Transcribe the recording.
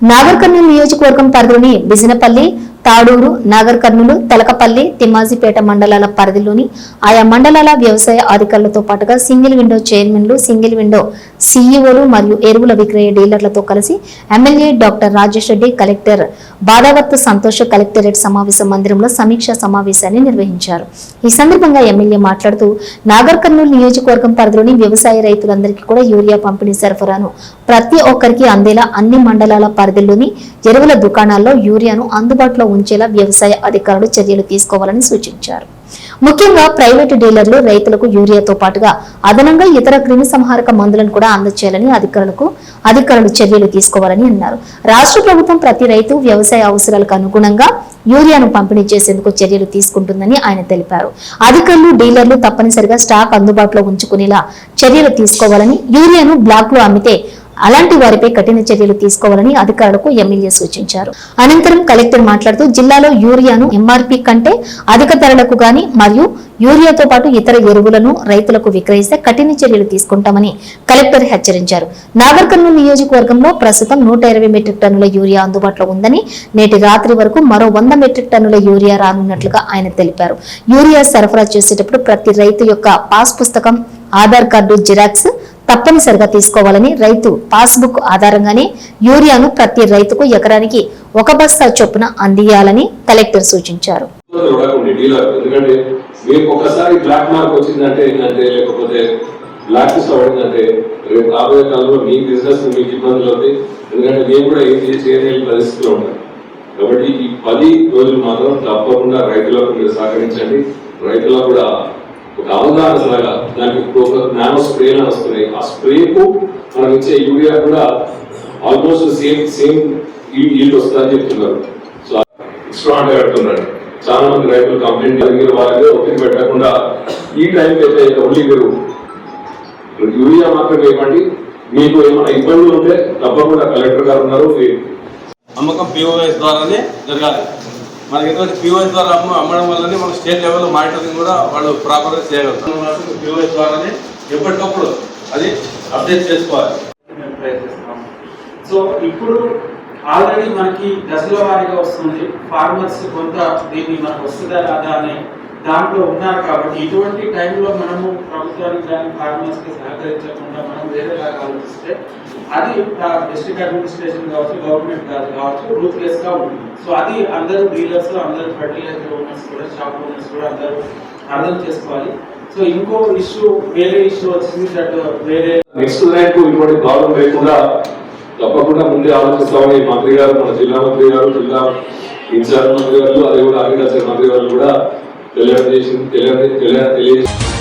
నాగర్ నియోజకవర్గం పరిధిలోని బిజినపల్లి తాడూరు నాగర్ కర్నూలు తలకపల్లి తిమ్మాజిపేట మండలాల పరిధిలోని ఆయా మండలాల వ్యవసాయ అధికారులతో పాటుగా సింగిల్ విండో చైర్మన్లు సింగిల్ విండో సీఈఓలు మరియు ఎరువుల విక్రయ డీలర్లతో కలిసి MLA doctor Rajesh Reddy collector Badavath Santosh collectorate సమావేశ మందిరంలో సమీక్షా సమావేశాన్ని నిర్వహించారు. ఈ సందర్భంగా ఎమ్మెల్యే మాట్లాడుతూ నాగర్ కర్నూలు నియోజకవర్గం పరిధిలోని వ్యవసాయ రైతులందరికీ కూడా యూరియా పంపిణీ సరఫరాను ప్రతి ఒక్కరికి అందేలా అన్ని మండలాల పరిధిలోని ఎరువుల దుకాణాల్లో యూరియాను అందుబాటులో ఉంచేలా వ్యవసాయ అధికారులు చర్యలు తీసుకోవాలని సూచించారు. ముఖ్యంగా ప్రైవేటు డీలర్లు రైతులకు యూరియాతో పాటుగా అదనంగా ఇతర క్రిమి సంహారక మందులను కూడా అందచేయాలని అధికారులకు అధికారులు చర్యలు తీసుకోవాలని అన్నారు. రాష్ట్ర ప్రభుత్వం ప్రతి రైతు వ్యవసాయ అవసరాలకు అనుగుణంగా యూరియాను పంపిణీ చేసేందుకు చర్యలు తీసుకుంటుందని ఆయన తెలిపారు. అధికారులు డీలర్లు తప్పనిసరిగా స్టాక్ అందుబాటులో ఉంచుకునేలా చర్యలు తీసుకోవాలని యూరియాను బ్లాక్లో అమ్మితే అలాంటి వారిపై కఠిన చర్యలు తీసుకోవాలని అధికారులకు ఎమ్మెల్యే సూచించారు. అనంతరం కలెక్టర్ మాట్లాడుతూ జిల్లాలో యూరియాను ఎంఆర్పి కంటే అధిక ధరలకు గాని మరియు యూరియాతో పాటు ఇతర ఎరువులను రైతులకు విక్రయిస్తే కఠిన చర్యలు తీసుకుంటామని కలెక్టర్ హెచ్చరించారు. నాగర్కర్నూలు నియోజకవర్గంలో ప్రస్తుతం నూట ఇరవై మెట్రిక్ టన్నుల యూరియా అందుబాటులో ఉందని నేటి రాత్రి వరకు మరో వంద మెట్రిక్ టన్నుల యూరియా రానున్నట్లుగా ఆయన తెలిపారు. యూరియా సరఫరా చేసేటప్పుడు ప్రతి రైతు యొక్క పాస్ పుస్తకం ఆధార్ కార్డు జిరాక్స్ తప్పనిసరిగా తీసుకోవాలని రైతు పాస్బుక్ ఆధారంగానే యూరియాను ప్రతి రైతుకు ఎకరానికి ఒక బస్తా చొప్పున అందియాలని కలెక్టర్ సూచించారు. ఎందుకంటే మీకు ఒకసారి బ్లాక్ మార్క్ వచ్చిందంటే ఏంటంటే లేకపోతే బ్లాక్ లిస్ట్ పడిందంటే రేపు రాబోయే కాలంలో మీ బిజినెస్ మీకు ఇబ్బందులు అవుతాయి. ఎందుకంటే మేము కూడా ఏం చేయలేని పరిస్థితిలో ఉంటాం. కాబట్టి ఈ పది రోజులు మాత్రం తప్పకుండా రైతులకు మీరు సహకరించండి. రైతులకు కూడా ఒక అవగాహన లాగా దానికి ఒక నానో స్ప్రేలు వస్తున్నాయి. ఆ స్ప్రేకు మనం ఇచ్చే యూరియా కూడా ఆల్మోస్ట్ సేమ్ సేమ్ ఈల్డ్ వస్తుందని చెప్తున్నారు. సో స్ట్రాంగ్ పెడుతున్నాడు చాలా మంది రైతులు కంప్లైంట్ జరిగిన వాళ్ళకి ఒత్తిడి పెట్టకుండా ఈ టైం అయితే ఓన్లీ మీరు యూరియా మాత్రం ఇవ్వండి. మీకు ఏమైనా ఇబ్బందులు ఉంటే తప్పకుండా కలెక్టర్ గారు ఉన్నారు. అమ్మకం పిఓఎస్ ద్వారానే జరగాలి. మనకి ఎటువంటి పిఓఎస్ ద్వారా అమ్మ అమ్మడం వల్లనే మన స్టేట్ లెవెల్లో మానిటరింగ్ కూడా వాళ్ళు ప్రాపర్గా చేయగలుగుతాం పిఓఎస్ ద్వారానే ఎప్పటికప్పుడు అది అప్డేట్ చేసుకోవాలి. సో ఇప్పుడు ఆల్రెడీ మనకి దశల వారీగా వస్తుంది. ఫార్మర్స్ కొంత దీన్ని మనకు వస్తుందా రాదా అనే దాంట్లో ఉన్నారు కాబట్టి ఇటువంటి టైంలో మనము ప్రభుత్వానికి కానీ ఫార్మర్స్కి సహకరించకుండా మనం వేరేలాగా ఆలోచిస్తే అది డిస్ట్రిక్ట్ అడ్మినిస్ట్రేషన్ కావచ్చు గవర్నమెంట్ కాదు కావచ్చు రూత్లెస్గా ఉంటుంది. సో అది అందరూ డీలర్స్ అందరూ ఫర్టిలైజర్ ఓనర్స్ కూడా షాప్ ఓనర్స్ కూడా అందరూ అర్థం చేసుకోవాలి. సో ఇంకో ఇష్యూ వేరే ఇష్యూ వచ్చింది దట్ వేరే నెక్స్ట్ ర్యాంక్ ఇటువంటి ప్రాబ్లం లేకుండా తప్పకుండా ముందే ఆలోచిస్తామని మంత్రి గారు మన జిల్లా మంత్రి గారు జిల్లా ఇన్ఛార్జ్ మంత్రి గారు అదే కూడా అగ్రికల్చర్ మంత్రి గారు కూడా తెలియజేసి తెలియ తెలియ తెలియజేసి